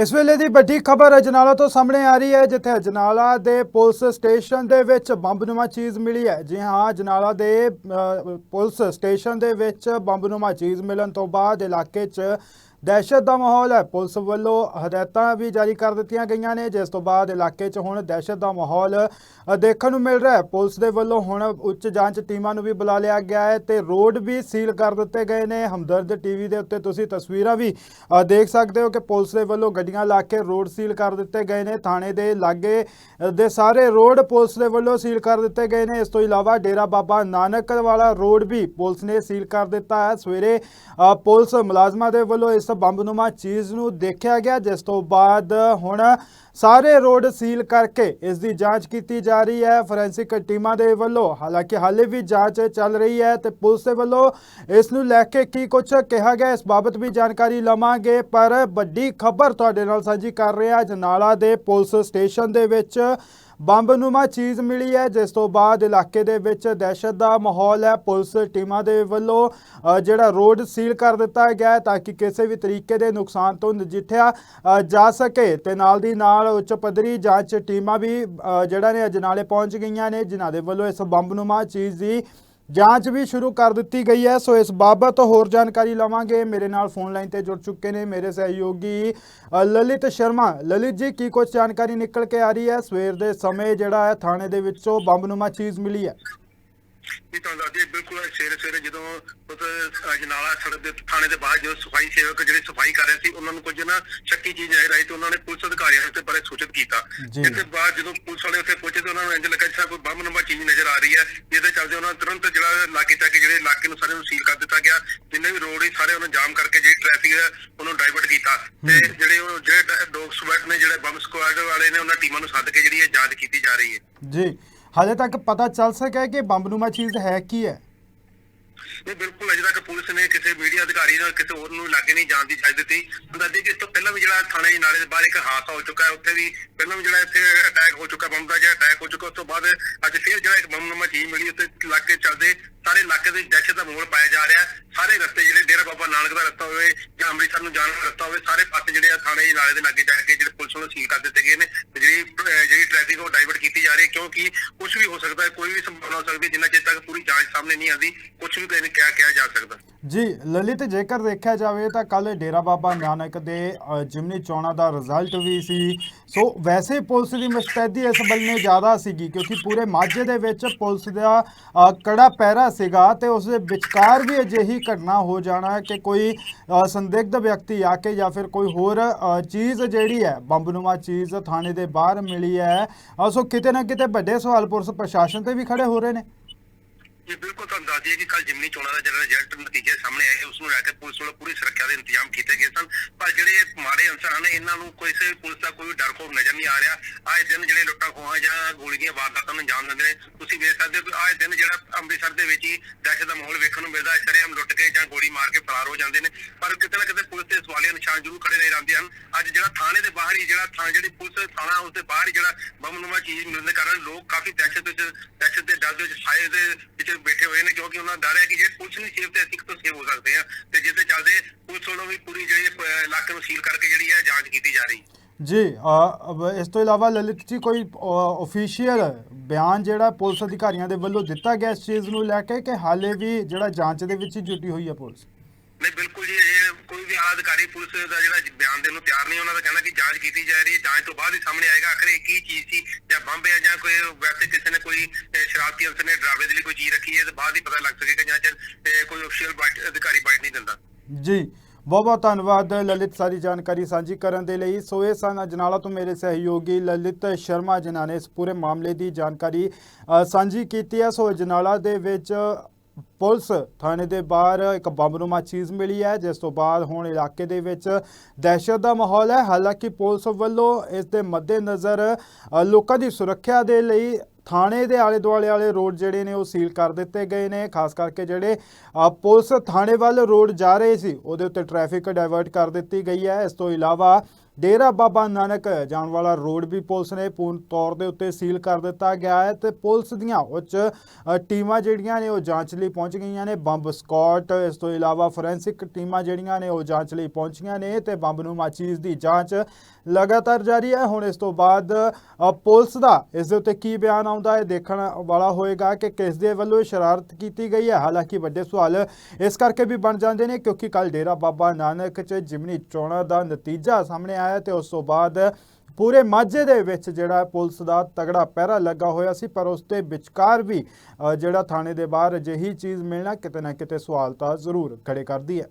ਇਸ ਵੇਲੇ ਦੀ ਵੱਡੀ ਖਬਰ ਅਜਨਾਲਾ ਤੋਂ ਸਾਹਮਣੇ ਆ ਰਹੀ ਹੈ, ਜਿੱਥੇ ਅਜਨਾਲਾ ਦੇ ਪੁਲਿਸ ਸਟੇਸ਼ਨ ਦੇ ਵਿੱਚ ਬੰਬਨੁਮਾ ਚੀਜ਼ ਮਿਲੀ ਹੈ। ਜੀ ਹਾਂ, ਅਜਨਾਲਾ ਦੇ ਪੁਲਿਸ ਸਟੇਸ਼ਨ ਦੇ ਵਿੱਚ ਬੰਬਨੁਮਾ ਚੀਜ਼ ਮਿਲਣ ਤੋਂ ਬਾਅਦ ਇਲਾਕੇ 'ਚ ਦਹਿਸ਼ਤ ਦਾ ਮਾਹੌਲ ਹੈ ਪੁਲਿਸ ਵੱਲੋਂ ਹਦਾਇਤਾਂ ਵੀ ਜਾਰੀ ਕਰ ਦਿੱਤੀਆਂ ਗਈਆਂ ਨੇ ਜਿਸ ਤੋਂ ਬਾਅਦ ਇਲਾਕੇ 'ਚ ਹੁਣ ਦਹਿਸ਼ਤ ਦਾ ਮਾਹੌਲ ਦੇਖਣ ਨੂੰ ਮਿਲ ਰਿਹਾ ਹੈ ਪੁਲਿਸ ਦੇ ਵੱਲੋਂ ਹੁਣ ਉੱਚ ਜਾਂਚ ਟੀਮਾਂ ਨੂੰ ਵੀ ਬੁਲਾ ਲਿਆ ਗਿਆ ਹੈ ਤੇ ਰੋਡ ਵੀ ਸੀਲ ਕਰ ਦਿੱਤੇ ਗਏ ਨੇ ਹਮਦਰਦ ਟੀਵੀ ਦੇ ਉੱਤੇ ਤੁਸੀਂ ਤਸਵੀਰਾਂ ਵੀ ਦੇਖ ਸਕਦੇ ਹੋ ਕਿ ਪੁਲਿਸ ਦੇ ਵੱਲੋਂ ਗੱਡੀਆਂ ਲਾ ਕੇ ਰੋਡ ਸੀਲ ਕਰ ਦਿੱਤੇ ਗਏ ਨੇ ਥਾਣੇ ਦੇ ਲਾਗੇ ਦੇ ਸਾਰੇ ਰੋਡ ਪੁਲਿਸ ਦੇ ਵੱਲੋਂ ਸੀਲ ਕਰ ਦਿੱਤੇ ਗਏ ਨੇ ਇਸ ਤੋਂ ਇਲਾਵਾ ਡੇਰਾ ਬਾਬਾ ਨਾਨਕ ਵਾਲਾ ਰੋਡ ਵੀ ਪੁਲਿਸ ਨੇ ਸੀਲ ਕਰ ਦਿੱਤਾ ਹੈ ਸਵੇਰੇ ਪੁਲਿਸ ਮੁਲਾਜ਼ਮਾਂ ਦੇ ਵੱਲੋਂ ਇਸ ਬੰਬਨੁਮਾ ਚੀਜ਼ ਨੂੰ ਦੇਖਿਆ ਗਿਆ, ਜਿਸ ਤੋਂ ਬਾਅਦ ਹੁਣ ਸਾਰੇ ਰੋਡ ਸੀਲ ਕਰਕੇ ਇਸ ਦੀ ਜਾਂਚ ਕੀਤੀ ਜਾ ਰਹੀ ਹੈ। ਫੋਰੈਂਸਿਕ ਟੀਮਾਂ ਦੇ ਵੱਲੋਂ, ਹਾਲਾਂਕਿ ਹਾਲੇ ਵੀ ਜਾਂਚ ਚੱਲ ਰਹੀ ਹੈ ਤੇ ਪੁਲਿਸ ਦੇ ਵੱਲੋਂ ਇਸ ਨੂੰ ਲੈ ਕੇ ਕੀ ਕੁਝ ਕਿਹਾ ਗਿਆ, ਇਸ ਬਾਬਤ ਵੀ ਜਾਣਕਾਰੀ ਲਵਾਂਗੇ। ਪਰ ਵੱਡੀ ਖਬਰ ਤੁਹਾਡੇ ਨਾਲ ਸਾਂਝੀ ਕਰ ਰਿਹਾ ਹਾਂ ਜਨਾਲਾ ਦੇ ਪੁਲਿਸ ਸਟੇਸ਼ਨ ਦੇ ਵਿੱਚ ਬੰਬਨੁਮਾ ਚੀਜ਼ ਮਿਲੀ ਹੈ, ਜਿਸ ਤੋਂ ਬਾਅਦ ਇਲਾਕੇ ਦੇ ਵਿੱਚ ਦਹਿਸ਼ਤ ਦਾ ਮਾਹੌਲ ਹੈ। ਪੁਲਿਸ ਟੀਮਾਂ ਦੇ ਵੱਲੋਂ ਜਿਹੜਾ ਰੋਡ ਸੀਲ ਕਰ ਦਿੱਤਾ ਗਿਆ ਹੈ ਤਾਂ ਕਿ ਕਿਸੇ ਵੀ ਤਰੀਕੇ ਦੇ ਨੁਕਸਾਨ ਤੋਂ ਨਜਿੱਠਿਆ ਜਾ ਸਕੇ। ਤੇ ਨਾਲ ਦੀ ਨਾਲ ਉੱਚ ਪੱਧਰੀ ਜਾਂਚ ਟੀਮਾਂ ਵੀ ਜਿਹੜਾ ਨੇ ਅਜਨਾਲੇ ਪਹੁੰਚ ਗਈਆਂ ਨੇ, ਜਿਨ੍ਹਾਂ ਦੇ ਵੱਲੋਂ ਇਸ ਬੰਬਨੁਮਾ ਚੀਜ਼ ਦੀ ਜਾਂਚ ਵੀ ਸ਼ੁਰੂ ਕਰ ਦਿੱਤੀ ਗਈ ਹੈ। ਸੋ ਇਸ ਬਾਬਤ ਹੋਰ ਜਾਣਕਾਰੀ ਲਵਾਂਗੇ। ਮੇਰੇ ਨਾਲ ਫੋਨ ਲਾਈਨ ਤੇ ਜੁੜ ਚੁੱਕੇ ਨੇ ਮੇਰੇ ਸਹਿਯੋਗੀ ਲਲਿਤ ਸ਼ਰਮਾ। ਲਲਿਤ ਜੀ, ਕੀ ਕੁਝ ਜਾਣਕਾਰੀ ਨਿਕਲ ਕੇ ਆ ਰਹੀ ਹੈ? ਸਵੇਰ ਦੇ ਸਮੇਂ ਜਿਹੜਾ ਹੈ ਥਾਣੇ ਦੇ ਵਿੱਚੋਂ ਬੰਬਨੁਮਾ ਚੀਜ਼ ਮਿਲੀ ਹੈ। ਇਹ ਤਾਂ ਦੱਸਦੀ ਬਿਲਕੁਲ ਸਵੇਰੇ ਸਵੇਰੇ ਜਦੋਂ ਉਸ ਅਜਨਾਲਾ ਸੜਕ ਦੇ ਥਾਣੇ ਦੇ ਬਾਹਰ ਜਦੋਂ ਸਫ਼ਾਈ ਸੇਵਕ ਜਿਹੜੇ ਸਫ਼ਾਈ ਕਰ ਰਹੇ ਸੀ ਉਹਨਾਂ ਨੂੰ ਕੁਝ ਨਾ ਸ਼ੱਕੀ ਚੀਜ਼ ਨਜ਼ਰ ਆਈ ਤੇ ਉਹਨਾਂ ਨੇ ਪੁਲਿਸ ਅਧਿਕਾਰੀਆਂ ਨੂੰ ਤੇ ਬਾਰੇ ਸੂਚਿਤ ਕੀਤਾ। ਜੀ। ਇਸ ਤੋਂ ਬਾਅਦ ਜਦੋਂ ਪੁਲਿਸ ਵਾਲੇ ਉੱਥੇ ਪਹੁੰਚੇ ਤੇ ਉਹਨਾਂ ਨੂੰ ਇੰਜ ਲੱਗਾ ਜਿਵੇਂ ਕੋਈ ਬੰਬ ਨੰਬਰ ਚੀਜ਼ ਨਜ਼ਰ ਆ ਰਹੀ ਹੈ ਜਿਹਦੇ ਚੱਲਦੇ ਉਹਨਾਂ ਨੇ ਤੁਰੰਤ ਜਿਹੜਾ ਲਾਗੇ ਚੱਕ ਕੇ ਜਿਹੜੇ ਇਲਾਕੇ ਨੂੰ ਸਾਰੇ ਨੂੰ ਸੀਲ ਕਰ ਦਿੱਤਾ ਗਿਆ ਜਿੰਨੇ ਵੀ ਰੋਡ ਸੀ ਸਾਰੇ ਉਹਨੂੰ ਜਾਮ ਕਰਕੇ ਜਿਹੜੀ ਟ੍ਰੈਫਿਕ ਹੈ ਉਹਨੂੰ ਡਾਇਵਰਟ ਕੀਤਾ। ਤੇ ਜਿਹੜੇ ਉਹ ਜਿਹੜੇ ਡੌਗ ਸਵਾਟ ਨੇ ਜਿਹੜੇ ਬੰਬ ਸਕੁਆਡ ਵਾਲੇ ਨੇ ਉਹਨਾਂ ਟੀਮਾਂ ਨੂੰ ਸੱਦ ਕੇ ਜਿਹੜੀ ਇਹ ਜਾਂਚ ਕੀਤੀ ਜਾ ਰਹੀ ਹੈ। ਜੀ। ਹਾਲੇ ਤੱਕ ਪਤਾ ਚੱਲ ਸਕਿਆ ਕਿ ਬੰਬਨੁਮਾ ਚੀਜ਼ ਹੈ ਕੀ ਹੈ? ਨਹੀਂ, ਬਿਲਕੁਲ, ਅਜੇ ਤੱਕ ਪੁਲਿਸ ਨੇ ਕਿਸੇ ਮੀਡੀਆ ਅਧਿਕਾਰੀ ਨਾਲ ਕਿਸੇ ਹੋਰ ਨੂੰ ਲਾਗੇ ਨਹੀਂ ਜਾਣ ਦੀ ਇਜਾਜ਼ਤ ਦਿੱਤੀ। ਅੰਦਾਜ਼ੇ ਕਿ ਇਸ ਤੋਂ ਪਹਿਲਾਂ ਵੀ ਜਿਹੜਾ ਥਾਣੇ ਨਾਲੇ ਦੇ ਬਾਹਰ ਇੱਕ ਹਾਦਸਾ ਹੋ ਚੁੱਕਾ ਹੈ, ਉੱਥੇ ਵੀ ਪਹਿਲਾਂ ਵੀ ਜਿਹੜਾ ਇੱਥੇ ਅਟੈਕ ਹੋ ਚੁੱਕਾ, ਬੰਬ ਦਾ ਜਿਹੜਾ ਅਟੈਕ ਹੋ ਚੁੱਕਾ, ਉਸ ਤੋਂ ਬਾਅਦ ਅੱਜ ਫਿਰ ਜਿਹੜਾ ਇੱਕ ਬੰਬ ਨੰਬਰ ਚੀਜ਼ ਮਿਲੀ ਉੱਤੇ ਇਲਾਕੇ ਚੱਲਦੇ ਸਾਰੇ ਇਲਾਕੇ ਦੇ ਦਹਿਸ਼ਤ ਦਾ ਮਾਹੌਲ ਪਾਇਆ ਜਾ ਰਿਹਾ ਸਾਰੇ ਰਸਤੇ ਜਿਹੜੇ ਡੇਰਾ ਬਾਬਾ ਨਾਨਕ ਦਾ ਰਸਤਾ ਹੋਵੇ ਜਾਂ ਅੰਮ੍ਰਿਤਸਰ ਨੂੰ ਜਾਣ ਦਾ ਰਸਤਾ ਹੋਵੇ ਸਾਰੇ ਪਾਸੇ ਜਿਹੜੇ ਆ ਥਾਣੇ ਦੇ ਨਾਲੇ ਦੇ ਲਾਗੇ ਜਾ ਕੇ ਜਿਹੜੇ ਪੁਲਿਸ ਵੱਲੋਂ ਸੀਲ ਕਰ ਦਿੱਤੇ ਗਏ ਨੇ ਜਿਹੜੀ ਜਿਹੜੀ ਟ੍ਰੈਫਿਕ ਉਹ ਡਾਇਵਰਟ ਕੀਤੀ ਜਾ ਰਹੀ ਹੈ ਕਿਉਂਕਿ ਕੁਝ ਵੀ ਹੋ ਸਕਦਾ ਹੈ ਕੋਈ ਵੀ ਸੰਭਾਵਨਾ ਹੋ ਸਕਦੀ ਜਿੰਨਾ ਚਿਰ ਤੱਕ ਪੂਰੀ ਜਾਂਚ ਸਾਹਮਣੇ ਨਹੀਂ ਆਉਂਦੀ ਕੁਝ ਵੀ ਕਿਹਾ ਕਿਹਾ ਜਾ ਸਕਦਾ। ਜੀ ਲਲਿਤ ਜੇਕਰ ਦੇਖਿਆ ਜਾਵੇ ਤਾਂ ਕੱਲ ਡੇਰਾ ਬਾਬਾ ਨਾਨਕ ਦੇ ਜਿਮਨੀ ਚੋਣਾਂ ਦਾ ਰਿਜ਼ਲਟ ਵੀ ਸੀ। ਸੋ ਵੈਸੇ ਪੁਲਿਸ ਦੀ ਮੁਸਤੈਦੀ ਇਸ ਬੰਨੇ ਜ਼ਿਆਦਾ ਸੀਗੀ ਕਿਉਂਕਿ ਪੂਰੇ ਮਾਝੇ ਦੇ ਵਿੱਚ ਪੁਲਿਸ ਦਾ ਅ, ਕੜਾ ਪਹਿਰਾ ਸੀਗਾ ਤੇ ਉਸ ਦੇ ਵਿਚਕਾਰ ਵੀ ਅਜਿਹੀ ਘਟਨਾ ਹੋ ਜਾਣਾ ਕਿ ਕੋਈ ਅ, ਸੰਦਿਗਧ ਵਿਅਕਤੀ ਆ ਕੇ ਜਾਂ ਫਿਰ ਕੋਈ ਹੋਰ ਅ, ਚੀਜ਼ ਜਿਹੜੀ ਹੈ ਬੰਬਨੁਮਾ ਚੀਜ਼ ਥਾਣੇ ਦੇ ਬਾਹਰ ਮਿਲੀ ਹੈ। ਸੋ ਕਿਤੇ ਨਾ ਕਿਤੇ ਵੱਡੇ ਸਵਾਲ ਪੁਲਿਸ ਪ੍ਰਸ਼ਾਸਨ ਤੇ ਵੀ ਖੜੇ ਹੋ ਰਹੇ ਨੇ। ਜੀ ਬਿਲਕੁਲ ਤੁਹਾਨੂੰ ਦੱਸ ਦਈਏ ਕਿ ਕੱਲ ਜਿਮਨੀ ਚੋਣਾਂ ਦਾ ਜਿਹੜਾ ਰਿਜ਼ਲਟ ਨਤੀਜੇ ਸਾਹਮਣੇ ਆਏ, ਉਸ ਨੂੰ ਲੈ ਕੇ ਪੁਲਿਸ ਵੱਲੋਂ ਪੂਰੀ ਸੁਰੱਖਿਆ ਦੇ ਇੰਤਜ਼ਾਮ ਕੀਤੇ ਗਏ ਸਨ। ਪਰ ਜਿਹੜੇ ਮਾੜੇ ਅਨਸਰ ਹਨ, ਇਹਨਾਂ ਨੂੰ ਕਿਸੇ ਪੁਲਿਸ ਦਾ ਕੋਈ ਡਰ ਖੋਫ ਨਜ਼ਰ ਨਹੀਂ ਆ ਰਿਹਾ। ਆਏ ਦਿਨ ਜਿਹੜੇ ਲੁੱਟਾਂ ਖੋਹਾਂ ਜਾਂ ਗੋਲੀ ਦੀਆਂ ਵਾਰਦਾਤਾਂ ਨੂੰ ਅੰਜਾਮ ਦਿੰਦੇ ਨੇ, ਤੁਸੀਂ ਵੇਖ ਸਕਦੇ ਹੋ ਆਏ ਦਿਨ ਜਿਹੜਾ ਅੰਮ੍ਰਿਤਸਰ ਦੇ ਵਿੱਚ ਹੀ ਦਹਿਸ਼ਤ ਦਾ ਮਾਹੌਲ ਵੇਖਣ ਨੂੰ ਮਿਲਦਾ ਹੈ। ਸ਼ਰੇਆਮ ਲੁੱਟ ਕੇ ਜਾਂ ਗੋਲੀ ਮਾਰ ਕੇ ਫਰਾਰ ਹੋ ਜਾਂਦੇ ਨੇ। ਪਰ ਕਿਤੇ ਨਾ ਕਿਤੇ ਪੁਲਿਸ ਦੇ ਸਵਾਲੀਆ ਨਿਸ਼ਾਨ ਜ਼ਰੂਰ ਖੜੇ ਰਹੇ ਰਹਿੰਦੇ ਹਨ। ਅੱਜ ਜਿਹੜਾ ਥਾਣੇ ਦੇ ਬਾਹਰ ਹੀ ਜਿਹੜਾ ਥਾਂ ਜਿਹੜੀ ਪੁਲਿਸ ਥਾਣਾ, ਉਸ ਦੇ ਬਾਹਰ ਹੀ ਜਿਹੜਾ ਬੰਮਨੁਮਾ ਚੀਜ਼ ਮਿਲਣ ਦੇ ਕਾਰਨ ਲੋਕ ਕਾਫੀ ਦਹਿਸ਼ਤ ਵਿੱਚ, ਦਹਿਸ਼ਤ ਦੇ ਡਰ ਦੇ ਵਿੱਚ, ਸਾਏ ਦੇ ਵਿੱਚ ਬੈਠੇ ਹੋਏ ਨੇ ਕਿਉਂਕਿ ਉਹਨਾਂ ਦਾ ਡਰ ਹੈ ਕਿ ਜੇ ਪੁਲਿਸ ਨਹੀਂ ਸੇਫ ਤੇ ਅਸੀਂ ਕਿੱਥੋਂ ਸੇਫ ਹੋ ਸਕਦੇ ਹਾਂ ਤੇ ਦੇ ਚੱਲਦੇ ਪੁਲਿਸ ਵੱਲੋਂ ਵੀ ਪੂਰੀ ਜਿਹੜੀ ਇਲਾਕੇ ਨੂੰ ਸੀਲ ਕਰਕੇ ਜਿਹੜੀ ਹੈ ਜਾਂਚ ਕੀਤੀ ਜਾ ਰਹੀ। ਜੀ ਇਸ ਤੋਂ ਇਲਾਵਾ ਲਲਿਤ ਜੀ ਕੋਈ ਅਫੀਸ਼ੀਅਲ ਬਿਆਨ ਜਿਹੜਾ ਪੁਲਿਸ ਅਧਿਕਾਰੀਆਂ ਦੇ ਵੱਲੋਂ ਦਿੱਤਾ ਗਿਆ ਇਸ ਚੀਜ਼ ਨੂੰ ਲੈ ਕੇ ਕਿ ਹਾਲੇ ਵੀ ਜਿਹੜਾ ਜਾਂਚ ਦੇ ਵਿੱਚ ਜੁਟੀ ਹੋਈ ਹੈ ਪੁਲਿਸ? ਨਹੀਂ ਬਿਲਕੁਲ ਜੀ ਇਹ ਕੋਈ ਵੀ ਆਲਾ ਅਧਿਕਾਰੀ ਪੁਲਿਸ ਦਾ ਜਿਹੜਾ ਬਿਆਨ ਦੇਣ ਨੂੰ ਤਿਆਰ ਨਹੀਂ ਉਹਨਾਂ ਦਾ ਕਹਿਣਾ ਕਿ ਜਾਂਚ ਕੀਤੀ ਜਾ ਰਹੀ ਹੈ ਜਾਂਚ ਤੋਂ ਬਾਅਦ ਹੀ ਸਾਹਮਣੇ ਆਏਗਾ ਆਖਰ ਇਹ ਕੀ ਚੀਜ਼ ਸੀ ਬੰਬ ਹੈ ਜਾਂ ਕੋਈ ਵੈਸੇ ਕਿਸੇ ਨੇ ਕੋਈ ਸ਼ਰਾਰਤੀ ਅਨਸਰ ਨੇ ਡਰਾਵੇ ਦੇ ਲਈ ਕੋਈ ਚੀਜ਼ ਰੱਖੀ ਹੈ, ਤੇ ਬਾਅਦ ਹੀ ਪਤਾ ਲੱਗ ਸਕੇਗਾ ਜਾਂ ਚਿਰ ਕੋਈ ਅਫੀਸ਼ੀਅਲ ਅਧਿਕਾਰੀ ਬਾਈਟ ਨਹੀਂ ਦਿੰਦਾ। ਜੀ, ਬਹੁਤ ਬਹੁਤ ਧੰਨਵਾਦ ਲਲਿਤ ਸਾਰੀ ਜਾਣਕਾਰੀ ਸਾਂਝੀ ਕਰਨ ਦੇ ਲਈ। ਸੋ ਇਹ ਸਨ ਅਜਨਾਲਾ ਤੋਂ ਮੇਰੇ ਸਹਿਯੋਗੀ ਲਲਿਤ ਸ਼ਰਮਾ ਜਿਨ੍ਹਾਂ ਨੇ ਇਸ ਪੂਰੇ ਮਾਮਲੇ ਦੀ ਜਾਣਕਾਰੀ ਸਾਂਝੀ ਕੀਤੀ ਹੈ। ਸੋ ਅਜਨਾਲਾ ਦੇ ਵਿੱਚ ਪੁਲਿਸ ਥਾਣੇ ਦੇ ਬਾਹਰ ਇੱਕ ਬੰਬਨੁਮਾ ਚੀਜ਼ ਮਿਲੀ ਹੈ, ਜਿਸ ਤੋਂ ਬਾਅਦ ਹੁਣ ਇਲਾਕੇ ਦੇ ਵਿੱਚ ਦਹਿਸ਼ਤ ਦਾ ਮਾਹੌਲ ਹੈ। ਹਾਲਾਂਕਿ ਪੁਲਿਸ ਵੱਲੋਂ ਇਸ ਦੇ ਮੱਦੇਨਜ਼ਰ ਲੋਕਾਂ ਦੀ ਸੁਰੱਖਿਆ ਦੇ ਲਈ ਥਾਣੇ ਦੇ ਆਲੇ ਦੁਆਲੇ ਵਾਲੇ ਰੋਡ ਜਿਹੜੇ ਨੇ ਉਹ ਸੀਲ ਕਰ ਦਿੱਤੇ ਗਏ ਨੇ। ਖਾਸ ਕਰਕੇ ਜਿਹੜੇ ਪੁਲਿਸ ਥਾਣੇ ਵੱਲ ਰੋਡ ਜਾ ਰਹੇ ਸੀ, ਉਹਦੇ ਉੱਤੇ ਟ੍ਰੈਫਿਕ ਡਾਇਵਰਟ ਕਰ ਦਿੱਤੀ ਗਈ ਹੈ। ਇਸ ਤੋਂ ਇਲਾਵਾ ਡੇਰਾ ਬਾਬਾ ਨਾਨਕ ਜਾਣ ਵਾਲਾ ਰੋਡ ਵੀ ਪੁਲਿਸ ਨੇ ਪੂਰਨ ਤੌਰ ਦੇ ਉੱਤੇ ਸੀਲ ਕਰ ਦਿੱਤਾ ਗਿਆ ਹੈ ਤੇ ਪੁਲਿਸ ਦੀਆਂ ਉੱਚ ਟੀਮਾਂ ਜਿਹੜੀਆਂ ਨੇ ਉਹ ਜਾਂਚ ਲਈ ਪਹੁੰਚ ਗਈਆਂ ਨੇ। ਬੰਬ ਸਕਾਟ, ਇਸ ਤੋਂ ਇਲਾਵਾ ਫੋਰੈਂਸਿਕ ਟੀਮਾਂ ਜਿਹੜੀਆਂ ਨੇ ਉਹ ਜਾਂਚ ਲਈ ਪਹੁੰਚੀਆਂ ਨੇ ਤੇ ਬੰਬ ਨੂੰ ਚੀਜ਼ ਦੀ ਜਾਂਚ ਲਗਾਤਾਰ ਜਾਰੀ ਹੈ। ਹੁਣ ਇਸ ਤੋਂ ਬਾਅਦ ਪੁਲਿਸ ਦਾ ਇਸ ਦੇ ਉੱਤੇ ਕੀ ਬਿਆਨ ਆਉਂਦਾ ਹੈ ਦੇਖਣ ਵਾਲਾ ਹੋਏਗਾ ਕਿ ਕਿਸ ਦੇ ਵੱਲੋਂ ਸ਼ਰਾਰਤ ਕੀਤੀ ਗਈ ਹੈ। ਹਾਲਾਂਕਿ ਵੱਡੇ ਸਵਾਲ ਇਸ ਕਰਕੇ ਵੀ ਬਣ ਜਾਂਦੇ ਨੇ ਕਿਉਂਕਿ ਕੱਲ ਡੇਰਾ ਬਾਬਾ ਨਾਨਕ ਚ ਜਿਮਨੀ ਚੋਣਾਂ ਦਾ ਨਤੀਜਾ ਸਾਹਮਣੇ ਆਇਆ ਤੇ ਉਸ ਤੋਂ ਬਾਅਦ ਪੂਰੇ ਮਾਝੇ ਦੇ ਵਿੱਚ ਜਿਹੜਾ ਪੁਲਿਸ ਦਾ ਤਗੜਾ ਪਹਿਰਾ ਲੱਗਾ ਹੋਇਆ ਸੀ ਪਰ ਉਸ ਦੇ ਵਿਚਕਾਰ ਵੀ ਅ, ਜਿਹੜਾ ਥਾਣੇ ਦੇ ਬਾਹਰ ਅਜਿਹੀ ਚੀਜ਼ ਮਿਲਣਾ ਕਿਤੇ ਨਾ ਕਿਤੇ ਸਵਾਲ ਤਾਂ ਜ਼ਰੂਰ ਖੜੇ ਕਰਦੀ ਹੈ।